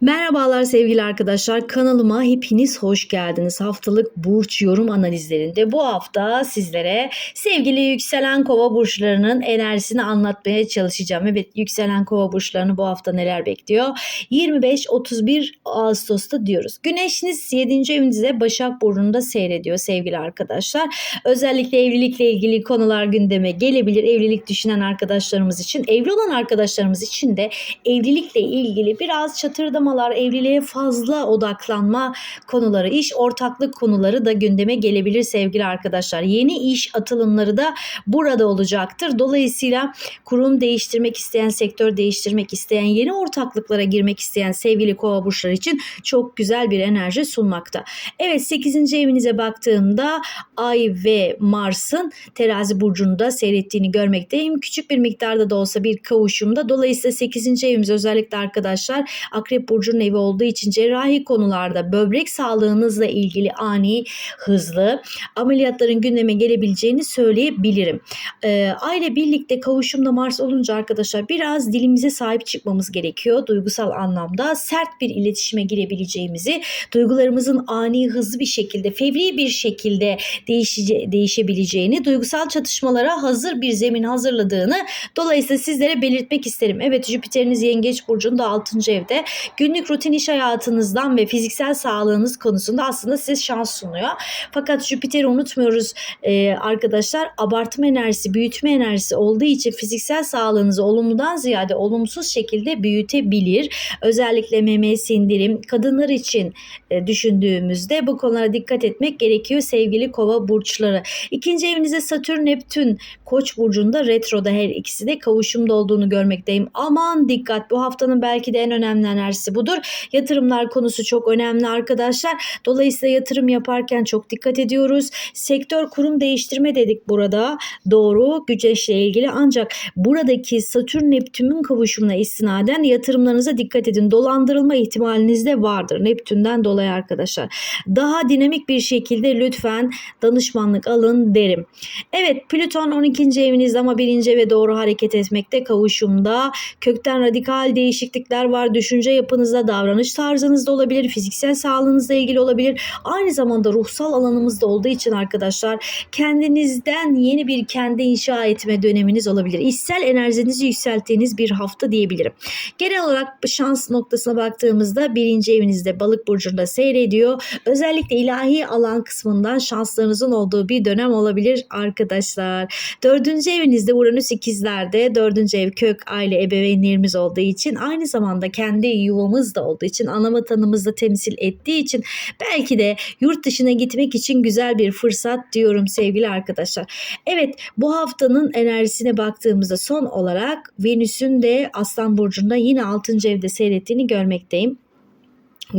Merhabalar sevgili arkadaşlar. Kanalıma hepiniz hoş geldiniz. Haftalık burç yorum analizlerinde bu hafta sizlere sevgili yükselen kova burçlarının enerjisini anlatmaya çalışacağım. Evet yükselen kova burçlarını bu hafta neler bekliyor? 25-31 Ağustos'ta diyoruz. Güneşiniz 7. evinizde Başak Burcu'nda seyrediyor sevgili arkadaşlar. Özellikle evlilikle ilgili konular gündeme gelebilir. Evlilik düşünen arkadaşlarımız için, evli olan arkadaşlarımız için de evlilikle ilgili biraz çatırdamalar, evliliğe fazla odaklanma konuları, iş ortaklık konuları da gündeme gelebilir sevgili arkadaşlar. Yeni iş atılımları da burada olacaktır. Dolayısıyla kurum değiştirmek isteyen, sektör değiştirmek isteyen, yeni ortaklıklara girmek isteyen sevgili kova burçları için çok güzel bir enerji sunmakta. Evet 8. evinize baktığımda Ay ve Mars'ın terazi burcunda seyrettiğini görmekteyim. Küçük bir miktarda da olsa bir kavuşumda. Dolayısıyla 8. evimiz özellikle arkadaşlar Akrep Burcu'nun evi olduğu için cerrahi konularda böbrek sağlığınızla ilgili ani, hızlı ameliyatların gündeme gelebileceğini söyleyebilirim. Ee, aile birlikte kavuşumda Mars olunca arkadaşlar biraz dilimize sahip çıkmamız gerekiyor. Duygusal anlamda sert bir iletişime girebileceğimizi, duygularımızın ani, hızlı bir şekilde, fevri bir şekilde değişece, değişebileceğini, duygusal çatışmalara hazır bir zemin hazırladığını dolayısıyla sizlere belirtmek isterim. Evet Jüpiter'iniz Yengeç Burcu'nda 6. evde. Günlük rutin iş hayatınızdan ve fiziksel sağlığınız konusunda aslında size şans sunuyor. Fakat Jüpiter'i unutmuyoruz ee, arkadaşlar. Abartma enerjisi, büyütme enerjisi olduğu için fiziksel sağlığınızı olumludan ziyade olumsuz şekilde büyütebilir. Özellikle meme, sindirim, kadınlar için e, düşündüğümüzde bu konulara dikkat etmek gerekiyor sevgili kova burçları. İkinci evinizde Satürn, Neptün, Koç burcunda retroda her ikisi de kavuşumda olduğunu görmekteyim. Aman dikkat bu haftanın belki de en önemli enerjisi budur. Yatırımlar konusu çok önemli arkadaşlar. Dolayısıyla yatırım yaparken çok dikkat ediyoruz. Sektör kurum değiştirme dedik burada. Doğru güneşle ilgili ancak buradaki Satürn Neptün'ün kavuşumuna istinaden yatırımlarınıza dikkat edin. Dolandırılma ihtimaliniz de vardır Neptün'den dolayı arkadaşlar. Daha dinamik bir şekilde lütfen danışmanlık alın derim. Evet Plüton 12. evinizde ama 1. eve doğru hareket etmekte kavuşumda. Kökten radikal değişiklikler var. Düşünce yapınızda, davranış tarzınızda olabilir, fiziksel sağlığınızla ilgili olabilir. Aynı zamanda ruhsal alanımızda olduğu için arkadaşlar kendinizden yeni bir kendi inşa etme döneminiz olabilir. İçsel enerjinizi yükselttiğiniz bir hafta diyebilirim. Genel olarak şans noktasına baktığımızda birinci evinizde balık burcunda seyrediyor. Özellikle ilahi alan kısmından şanslarınızın olduğu bir dönem olabilir arkadaşlar. Dördüncü evinizde Uranüs ikizlerde. Dördüncü ev kök, aile, ebeveynlerimiz olduğu için aynı zamanda kendi yuvamız da olduğu için ana vatanımızda temsil ettiği için belki de yurt dışına gitmek için güzel bir fırsat diyorum sevgili arkadaşlar. Evet bu haftanın enerjisine baktığımızda son olarak Venüs'ün de Aslan Burcu'nda yine 6. evde seyrettiğini görmekteyim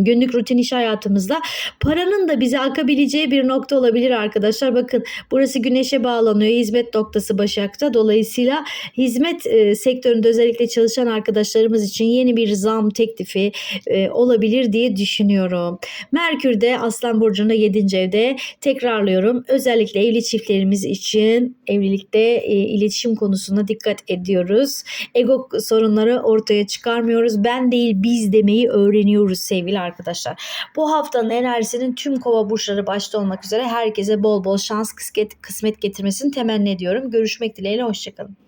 günlük rutin iş hayatımızda paranın da bize akabileceği bir nokta olabilir arkadaşlar. Bakın burası güneşe bağlanıyor. Hizmet noktası Başak'ta. Dolayısıyla hizmet e, sektöründe özellikle çalışan arkadaşlarımız için yeni bir zam teklifi e, olabilir diye düşünüyorum. Merkür de Aslan Burcu'nda 7. evde tekrarlıyorum. Özellikle evli çiftlerimiz için evlilikte e, iletişim konusunda dikkat ediyoruz. Ego sorunları ortaya çıkarmıyoruz. Ben değil biz demeyi öğreniyoruz sevgili arkadaşlar. Bu haftanın enerjisinin tüm kova burçları başta olmak üzere herkese bol bol şans kısmet, getirmesini temenni ediyorum. Görüşmek dileğiyle hoşçakalın.